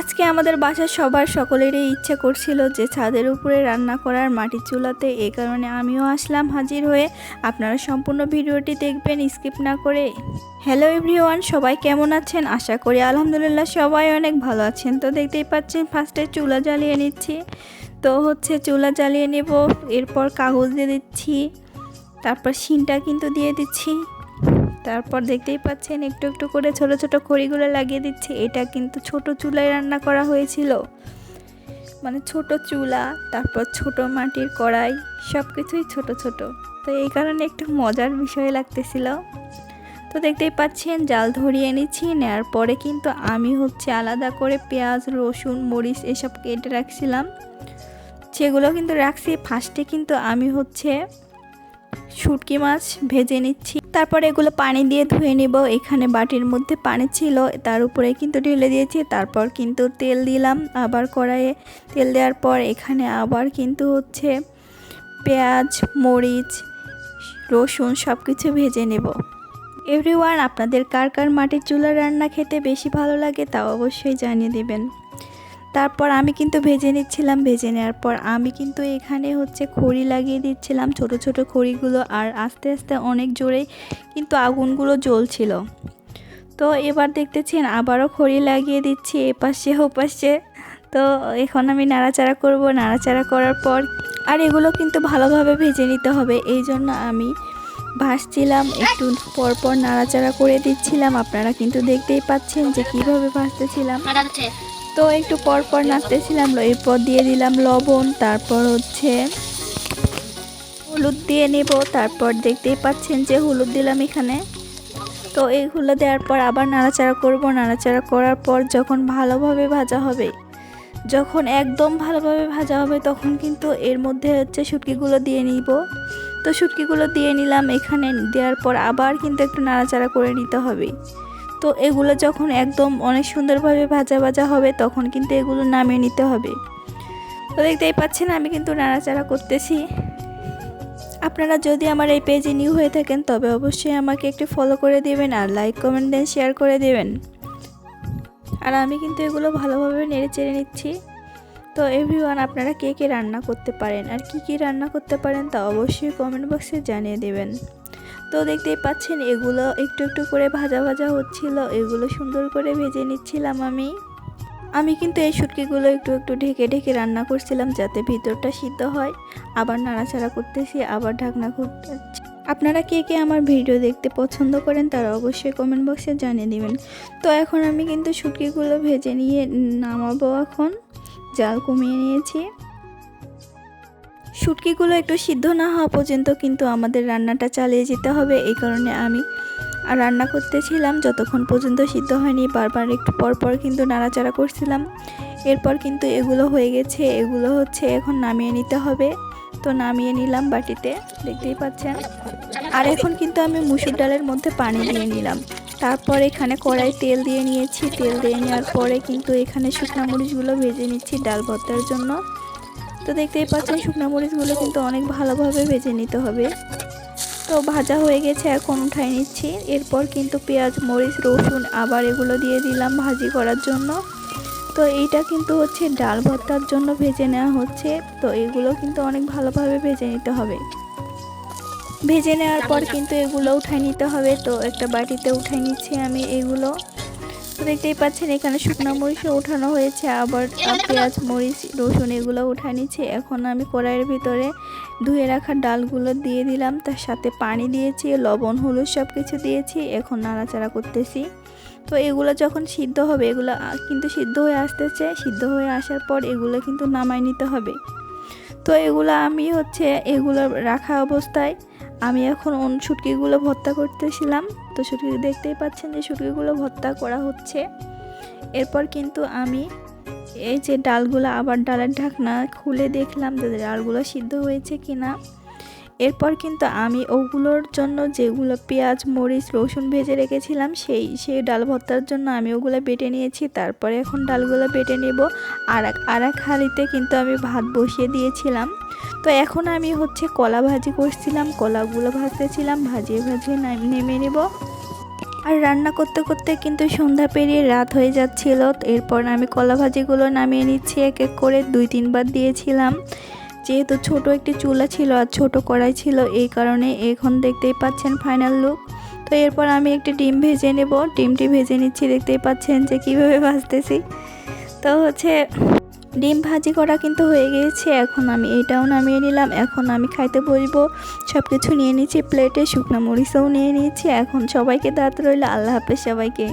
আজকে আমাদের বাসার সবার সকলেরই ইচ্ছা করছিল যে ছাদের উপরে রান্না করার মাটির চুলাতে এই কারণে আমিও আসলাম হাজির হয়ে। আপনারা সম্পূর্ণ ভিডিওটি দেখবেন, স্কিপ না করে। হ্যালো এভরিওয়ান, সবাই কেমন আছেন? আশা করি আলহামদুলিল্লাহ সবাই অনেক ভালো আছেন। তো দেখতেই পাচ্ছেন, ফার্স্টে চুলা জ্বালিয়ে নিচ্ছি। তো হচ্ছে চুলা জ্বালিয়ে নেব, এরপর কাগজ দিয়ে দিচ্ছি, তারপর শিনটা কিন্তু দিয়ে দিচ্ছি। তারপর দেখতেই পাচ্ছেন একটু একটু করে ছোট ছোট খড়িগুলো লাগিয়ে দিচ্ছি। এটা কিন্তু ছোট চুলায় রান্না করা হয়েছিল। মানে ছোট চুলা, তারপর ছোট মাটির কড়াই সব কিছুই ছোট ছোট। তো এই কারণে একটু মজার বিষয় লাগতেছিল। তো দেখতেই পাচ্ছেন জাল ধরিয়ে নিচ্ছি নেওয়ার পরে কিন্তু আমি হচ্ছে আলাদা করে পেঁয়াজ, রসুন, মরিচ এসব কেটে রাখছিলাম। সেগুলো কিন্তু রাখছি। ফার্স্টে কিন্তু আমি হচ্ছে শুটকি মাছ ভেজে নিচ্ছি। তারপর এগুলো পানি দিয়ে ধুয়ে নিব। এখানে বাটির মধ্যে পানি ছিল, তার উপরে কিন্তু ঢেলে দিয়েছি। তারপর কিন্তু তেল দিলাম আবার কড়াইয়ে। তেল দেওয়ার পর এখানে আবার কিন্তু হচ্ছে পেঁয়াজ, মরিচ, রসুন সব কিছু ভেজে নেব। এভরিওয়ান, আপনাদের কার কার মাটির চুলার রান্না খেতে বেশি ভালো লাগে তা অবশ্যই জানিয়ে দেবেন। তারপর আমি কিন্তু ভেজে নিচ্ছিলাম, ভেজে নেওয়ার পর আমি কিন্তু এখানে হচ্ছে খড়ি লাগিয়ে দিচ্ছিলাম, ছোট ছোট খড়িগুলো আর আস্তে আস্তে অনেক জোরে কিন্তু আগুনগুলো জ্বলছিল। তো এবার দেখতেছেন আবারও খড়ি লাগিয়ে দিচ্ছি এপাশে, ওপাশে। তো এখন আমি নাড়াচাড়া করব, নাড়াচাড়া করার পর আর এগুলো কিন্তু ভালোভাবে ভেজে নিতে হবে, এই জন্য আমি ভাসছিলাম একটু পরপর নাড়াচাড়া করে দিচ্ছিলাম। আপনারা কিন্তু দেখতেই পাচ্ছেন যে কীভাবে ভাসতেছিলাম তো একটু পর পর নাড়তেছিলাম এরপর দিয়ে দিলাম লবণ, তারপর হচ্ছে হলুদ দিয়ে নেব। তারপর দেখতেই পাচ্ছেন যে হলুদ দিলাম এখানে। তো এইগুলো দেওয়ার পর আবার নাড়াচাড়া করব। নাড়াচাড়া করার পর যখন ভালোভাবে ভাজা হবে, যখন একদম ভালোভাবে ভাজা হবে, তখন কিন্তু এর মধ্যে হচ্ছে শুটকিগুলো দিয়ে নিব। তো শুটকিগুলো দিয়ে নিলাম এখানে। দেওয়ার পর আবার কিন্তু একটু নাড়াচাড়া করে নিতে হবে। তো এগুলো যখন একদম অনেক সুন্দরভাবে ভাজা ভাজা হবে, তখন কিন্তু এগুলো নামিয়ে নিতে হবে। তো দেখতেই পাচ্ছেন, আমি কিন্তু নাড়াচাড়া করতেছি। আপনারা যদি আমার এই পেজে নিউ হয়ে থাকেন, তবে অবশ্যই আমাকে একটু ফলো করে দেবেন আর লাইক কমেন্ট দেন শেয়ার করে দেবেন। আর আমি কিন্তু এগুলো ভালোভাবে নেড়ে চেড়ে নিচ্ছি। তো এভরিওয়ান আপনারা কে কে রান্না করতে পারেন আর কি কি রান্না করতে পারেন তা অবশ্যই কমেন্ট বক্সে জানিয়ে দেবেন। তো দেখতেই পাচ্ছেন, এগুলো একটু একটু করে ভাজা ভাজা হচ্ছিল। এগুলো সুন্দর করে ভেজে নিচ্ছিলাম আমি। আমি কিন্তু এই শুটকিগুলো একটু একটু ঢেকে ঢেকে রান্না করছিলাম যাতে ভিতরটা সিদ্ধ হয়। আবার নাড়াচাড়া করতেছি, আবার ঢাকনা করতে আপনারা কে কে আমার ভিডিও দেখতে পছন্দ করেন তারা অবশ্যই কমেন্ট বক্সে জানিয়ে দিবেন। তো এখন আমি কিন্তু শুটকিগুলো ভেজে নিয়ে নামাবো এখন। জাল কমিয়ে নিয়েছি। শুটকিগুলো একটু সিদ্ধ না হওয়া পর্যন্ত কিন্তু আমাদের রান্নাটা চালিয়ে যেতে হবে, এই কারণে আমি আর রান্না করতেছিলাম। যতক্ষণ পর্যন্ত সিদ্ধ হয়নি, বারবার একটু পর পর কিন্তু নাড়াচাড়া করছিলাম। এরপর কিন্তু এগুলো হয়ে গেছে, এগুলো হচ্ছে এখন নামিয়ে নিতে হবে। তো নামিয়ে নিলাম বাটিতে, দেখতেই পাচ্ছেন। আর এখন কিন্তু আমি মুসুর ডালের মধ্যে পানি দিয়ে নিলাম। তারপর এখানে কড়াই তেল দিয়ে নিয়েছি। তেল দিয়ে নেওয়ার পরে কিন্তু এখানে শুকনো মরিচগুলো ভেজে নিচ্ছি ডাল ভর্তার জন্য। তো দেখতেই পাচ্ছেন শুকনো মরিচগুলো কিন্তু অনেক ভালোভাবে ভেজে নিতে হবে। তো ভাজা হয়ে গেছে, এখন উঠাই নিচ্ছি। এরপর কিন্তু পেঁয়াজ, মরিচ, রসুন আবার এগুলো দিয়ে দিলাম ভাজি করার জন্য। তো এইটা কিন্তু হচ্ছে ডাল ভর্তার জন্য ভেজে নেওয়া হচ্ছে। তো এগুলো কিন্তু অনেক ভালোভাবে ভেজে নিতে হবে। ভেজে নেওয়ার পর কিন্তু এগুলো উঠাই নিতে হবে। তো একটা বাটিতে উঠাই নিচ্ছি আমি এগুলো। তো দেখতেই পাচ্ছেন, এখানে শুকনো মরিচও উঠানো হয়েছে, আবার পেঁয়াজ, মরিচ, রসুন এগুলো উঠাই নিচ্ছি। এখন আমি কড়াইয়ের ভিতরে ধুয়ে রাখা ডালগুলো দিয়ে দিলাম, তার সাথে পানি দিয়েছি, লবণ, হলুদ সব কিছু দিয়েছি, এখন নাড়াচাড়া করতেছি। তো এগুলো যখন সিদ্ধ হবে, এগুলো কিন্তু সিদ্ধ হয়ে আসতেছে, সিদ্ধ হয়ে আসার পর এগুলো কিন্তু নামাই নিতে হবে। তো এগুলো আমি হচ্ছে, এগুলো রাখা অবস্থায় আমি এখন অন্য শুটকিগুলো ভর্তা করতেছিলাম। তো শুটকি দেখতেই পাচ্ছেন যে শুটকিগুলো ভর্তা করা হচ্ছে। এরপর কিন্তু আমি এই যে ডালগুলো আবার ডালের ঢাকনা খুলে দেখলাম যে ডালগুলো সিদ্ধ হয়েছে কি না এরপর কিন্তু আমি ওগুলোর জন্য যেগুলো পেঁয়াজ, মরিচ, রসুন ভেজে রেখেছিলাম, সেই সেই ডাল ভর্তার জন্য আমি ওগুলো বেটে নিয়েছি। তারপরে এখন ডালগুলো বেটে নেব। আর আর এক হাঁড়িতে কিন্তু আমি ভাত বসিয়ে দিয়েছিলাম। তো এখন আমি হচ্ছে কলা ভাজি করছিলাম, কলাগুলো ভাজতেছিলাম, ভাজিয়ে ভাজিয়ে নেমে নেব। আর রান্না করতে করতে কিন্তু সন্ধ্যা পেরিয়ে রাত হয়ে যাচ্ছিল। এরপর আমি কলা ভাজিগুলো নামিয়ে নিচ্ছি, এক এক করে দুই, তিনবার দিয়েছিলাম। যেহেতু ছোট একটি চুলা ছিল আর ছোট কড়াই ছিল, এই কারণে এখন দেখতেই পাচ্ছেন ফাইনাল লুক তো এরপর আমি একটি ডিম ভেজে নেব। ডিমটি ভেজে নিচ্ছি, দেখতেই পাচ্ছেন যে কীভাবে ভাজতেছি। তো হচ্ছে, ডিম ভাজি করা কিন্তু হয়ে গিয়েছে, এখন আমি এটাও নামিয়ে নিলাম। এখন আমি খাইতে বসবো সব কিছু নিয়ে নিচ্ছি প্লেটে শুকনো মরিচও নিয়ে নিয়েছি এখন সবাইকে দাঁত রইল, আল্লাহ হাফেজ সবাইকে।